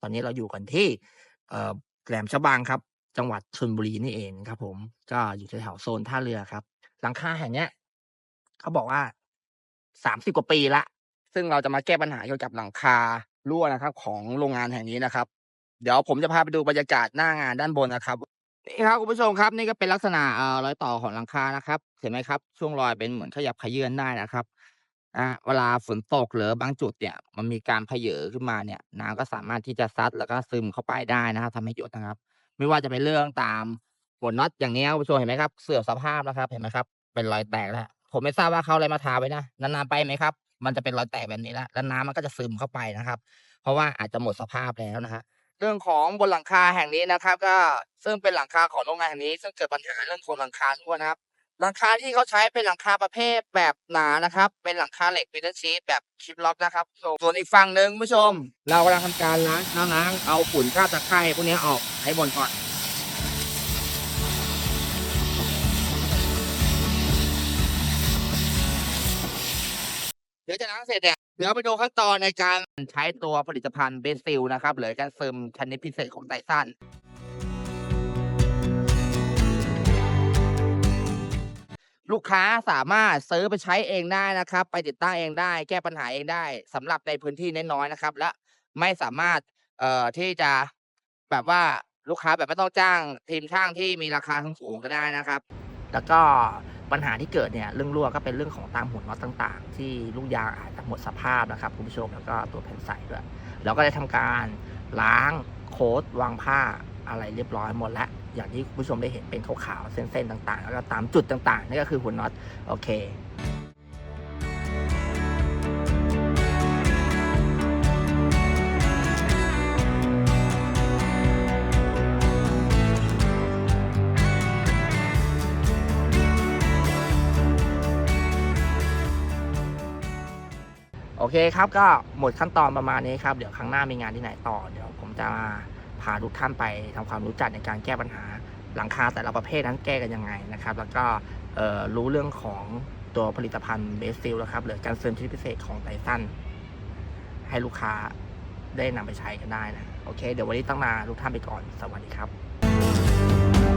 ตอนนี้เราอยู่กันที่แหลมฉบังครับ จังหวัดชลบุรีนี่เองครับ ผมก็อยู่แถวโซนท่าเรือครับ หลังคาแห่งเนี้ยเขาบอกว่า30กว่าปีล้วซึ่งเราจะมาแก้ปัญหาเกี่ยวกับหลังคารั่วนะครับ ของโรงงานแห่งนี้นะครับ เดี๋ยวผมจะพาไปดูบรรยากาศหน้างานด้านบนนะครับนี่ครับคุณผู้ชมครับนี่ก็เป็นลักษณะเอ่อรอยต่อของหลังคานะครับ เห็นไหมครับ ช่วงรอยเป็นเหมือนขยับขยื้อนได้นะครับ อ่าเวลาฝนตก หรือบางจุดเนี่ยมันมีการเพเยอขึ้นมาเนี่ย น้ำก็สามารถที่จะซัด แล้วก็ซึมเข้าไปได้นะครับ ทำให้หยดนะครับ ไม่ว่าจะเป็นเรื่องตามหัวน็อต อย่างเนี้ยคุณผู้ชม เห็นไหมครับ เสื่อมสภาพนะครับ เห็นไหมครับ เป็นรอยแตกแล้ว ผมไม่ทราบว่าเขาอะไรมาทาไว้นะ นาน ๆ ไปไหมครับ มันจะเป็นรอยแตกแบบนี้แล้ว แล้วน้ำมันก็จะซึมเข้าไปนะครับ เพราะว่าอาจจะหมดสภาพแล้วนะฮะเรื่องของบนหลังคาแห่งนี้นะครับ ก็ ซึ่งเป็นหลังคาของโรงงานแห่งนี้ ซึ่งเกิดปัญหาเรื่องของหลังคารั่วนะครับ หลังคาที่เขาใช้เป็นหลังคาประเภทแบบหนานะครับ เป็นหลังคาเหล็กวินเทอร์ชีทแบบชิปล็อกนะครับ ส่วนอีกฝั่งหนึ่งผู้ชม เรากำลังทำการล้างล้างล้างเอาฝุ่นคราบตะไคร่พวกนี้ออกให้หมดก่อนเดี๋ยวจะล้างเสร็จเนี่ยเดี๋ยวไปดูขั้นตอนในการใช้ตัวผลิตภัณฑ์เบสซิลนะครับหรือการเซึมชนิดพิเศษของไททัน ลูกค้าสามารถซื้อไปใช้เองได้นะครับ ไปติดตั้งเองได้ แก้ปัญหาเองได้สำหรับในพื้นที่น้อยๆนะครับ และไม่สามารถเอ่อที่จะแบบว่าลูกค้าแบบไม่ต้องจ้างทีมช่างที่มีราคาสูงก็ได้นะครับ แล้วก็ปัญหาที่เกิดเนี่ยเรื่องรั่วก็เป็นเรื่องของตามหัวน็อตต่างๆ ที่ลูกยางอาจจะหมดสภาพนะครับคุณผู้ชมแล้วก็ตัวแผ่นใสด้วยเราก็ได้ทำการล้างโค้ดวางผ้าอะไรเรียบร้อยหมดแล้ว อย่างที่คุณผู้ชมได้เห็นเป็นขาวๆเส้นๆต่างๆ แล้วก็ตามจุดต่างๆนี่ก็คือหัวน็อตโอเคโอเคครับก็หมดขั้นตอนประมาณนี้ครับ เดี๋ยวครั้งหน้ามีงานที่ไหนต่อ เดี๋ยวผมจะมา พาทุกท่านไปทำความรู้จักในการแก้ปัญหาหลังคาแต่ละประเภทนั้นแก้กันยังไงนะครับ แล้วก็รู้เรื่องของตัวผลิตภัณฑ์เบสซิลนะครับหรือการเสริมชนิดพิเศษของไททันให้ลูกค้าได้นำไปใช้กันได้นะ โอเค เดี๋ยววันนี้ต้องลาทุกท่านไปก่อน สวัสดีครับ